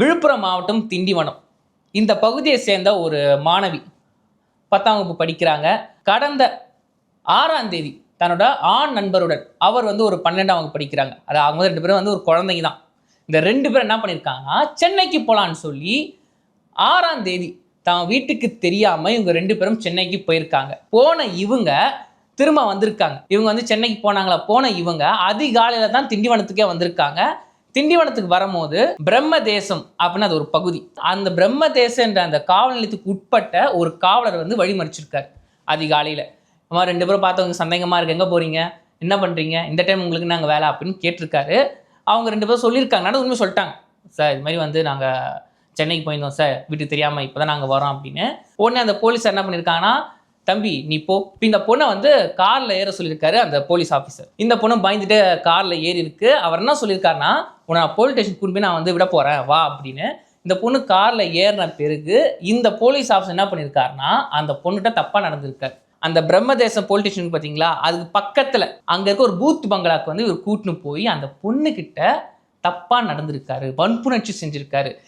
விழுப்புரம் மாவட்டம் திண்டிவனம். இந்த பகுதியை சேர்ந்த ஒரு மாணவி பத்தாம் வகுப்பு படிக்கிறாங்க. கடந்த ஆறாம் தேதி தன்னோட ஆண் நண்பருடன் அவர் வந்து ஒரு பன்னெண்டாம் வகுப்பு படிக்கிறாங்க. அது அவங்க ரெண்டு பேரும் வந்து ஒரு குழந்தைங்க தான். இந்த ரெண்டு பேரும் என்ன பண்ணியிருக்காங்கன்னா சென்னைக்கு போகலான்னு சொல்லி ஆறாம் தேதி தான் வீட்டுக்கு தெரியாமல் இவங்க ரெண்டு பேரும் சென்னைக்கு போயிருக்காங்க. போன இவங்க திரும்ப வந்திருக்காங்க. இவங்க வந்து சென்னைக்கு போனாங்களா? போன இவங்க அதிகாலையில் தான் திண்டிவனத்துக்கே வந்திருக்காங்க. திண்டிவனத்துக்கு வரும்போது பிரம்ம தேசம் அப்படின்னு அது ஒரு பகுதி. அந்த பிரம்ம தேசம் என்ற அந்த காவல் நிலையத்துக்கு உட்பட்ட ஒரு காவலர் வந்து வழிமறிச்சிருக்காரு அதிகாலையில். அம்மா ரெண்டு பேரும் பார்த்தவங்க சந்தேகமாக இருக்கு எங்கே போகிறீங்க என்ன பண்ணுறீங்க இந்த டைம் உங்களுக்கு நாங்கள் வேலை அப்படின்னு கேட்டிருக்காரு. அவங்க ரெண்டு பேரும் சொல்லியிருக்காங்க உண்மையை உண்மை சொல்லிட்டாங்க. சார் இது மாதிரி வந்து நாங்கள் சென்னைக்கு போயிருந்தோம் சார். வீட்டுக்கு தெரியாமல் இப்போ தான் நாங்கள் வரோம் அப்படின்னு. உடனே அந்த போலீஸ் என்ன பண்ணியிருக்காங்கன்னா தம்பி நீ போ. இந்த பொண்ணை வந்து கார்ல ஏற சொல்லியிருக்காரு அந்த போலீஸ் ஆஃபீஸர் இந்த பொண்ணு பயந்துட்டு கார்ல ஏறி இருக்கு அவர் என்ன சொல்லியிருக்காருன்னா உன்னை நான் போலீஸ் ஸ்டேஷன் கூட்டு போய் நான் வந்து விட போறேன். வா அப்படின்னு. இந்த பொண்ணு கார்ல ஏறின பிறகு இந்த போலீஸ் ஆஃபீஸர் என்ன பண்ணியிருக்காருன்னா அந்த பொண்ணுகிட்ட தப்பா நடந்திருக்காரு. அந்த பிரம்மதேசம் போலீஸ் ஸ்டேஷன் பார்த்தீங்களா அதுக்கு பக்கத்துல அங்க இருக்க ஒரு பூத் பங்களாக்கு வந்து இவர் கூட்டின்னு போய் அந்த பொண்ணுக்கிட்ட தப்பா நடந்திருக்காரு வன்புணர்ச்சி செஞ்சிருக்காரு.